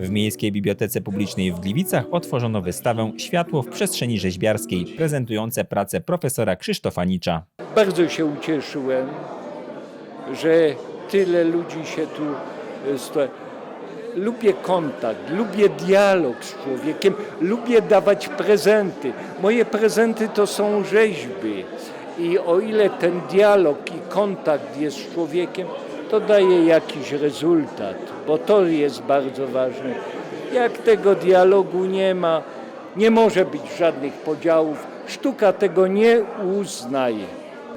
W Miejskiej Bibliotece Publicznej w Gliwicach otworzono wystawę Światło w przestrzeni rzeźbiarskiej, prezentujące pracę profesora Krzysztofa Nicza. Bardzo się ucieszyłem, że tyle ludzi się tu e, sto... Lubię kontakt, lubię dialog z człowiekiem, lubię dawać prezenty. Moje prezenty to są rzeźby. I o ile ten dialog i kontakt jest z człowiekiem, to daje jakiś rezultat, bo to jest bardzo ważne. Jak tego dialogu nie ma, nie może być żadnych podziałów. Sztuka tego nie uznaje.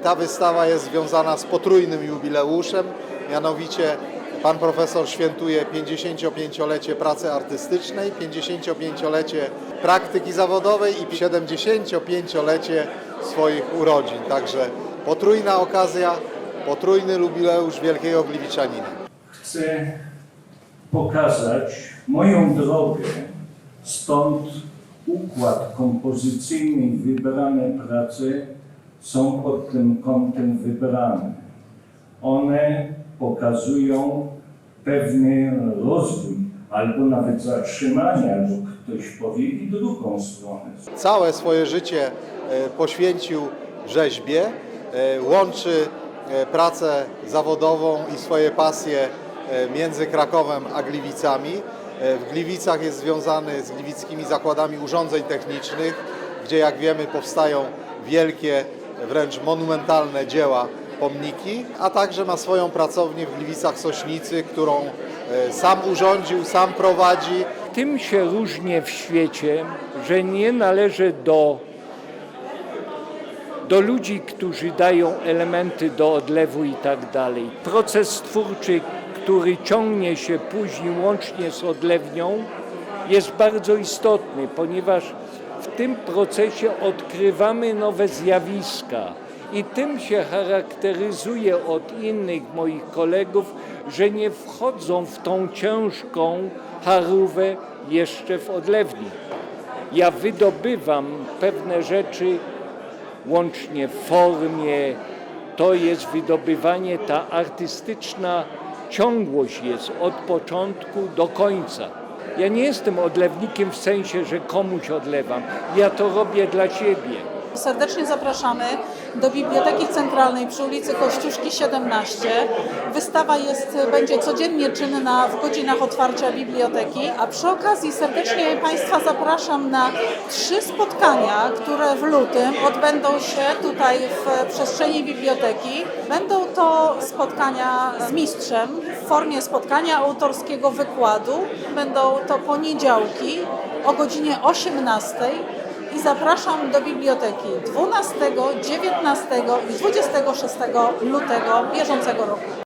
Ta wystawa jest związana z potrójnym jubileuszem, mianowicie pan profesor świętuje 55-lecie pracy artystycznej, 55-lecie praktyki zawodowej i 75-lecie swoich urodzin. Także potrójna okazja, potrójny jubileusz wielkiego gliwiczanina. chcę pokazać moją drogę, stąd układ kompozycyjny i wybrane prace są pod tym kątem wybrane. One pokazują pewny rozwój, albo nawet zatrzymanie, albo ktoś powie i drugą stronę. Całe swoje życie e, poświęcił rzeźbie, e, łączy pracę zawodową i swoje pasje e, między Krakowem a Gliwicami. E, W Gliwicach jest związany z gliwickimi zakładami urządzeń technicznych, gdzie jak wiemy powstają wielkie, wręcz monumentalne dzieła, pomniki, a także ma swoją pracownię w Gliwicach Sośnicy, którą e, sam urządził, sam prowadzi. Tym się różnię w świecie, że nie należy do, do ludzi, którzy dają elementy do odlewu i tak dalej. Proces twórczy, który ciągnie się później łącznie z odlewnią, jest bardzo istotny, ponieważ w tym procesie odkrywamy nowe zjawiska. I tym się charakteryzuje od innych moich kolegów, że nie wchodzą w tą ciężką charówę jeszcze w odlewni. Ja wydobywam pewne rzeczy łącznie w formie, to jest wydobywanie, ta artystyczna ciągłość jest od początku do końca. Ja nie jestem odlewnikiem w sensie, że komuś odlewam. Ja to robię dla siebie. Serdecznie zapraszamy do Biblioteki Centralnej przy ulicy Kościuszki 17. Wystawa jest, będzie codziennie czynna w godzinach otwarcia biblioteki, a przy okazji serdecznie Państwa zapraszam na trzy spotkania, które w lutym odbędą się tutaj w przestrzeni biblioteki. Będą to spotkania z mistrzem w formie spotkania autorskiego wykładu. Będą to poniedziałki o godzinie 18 i zapraszam do biblioteki 12, 19 i 26 lutego bieżącego roku.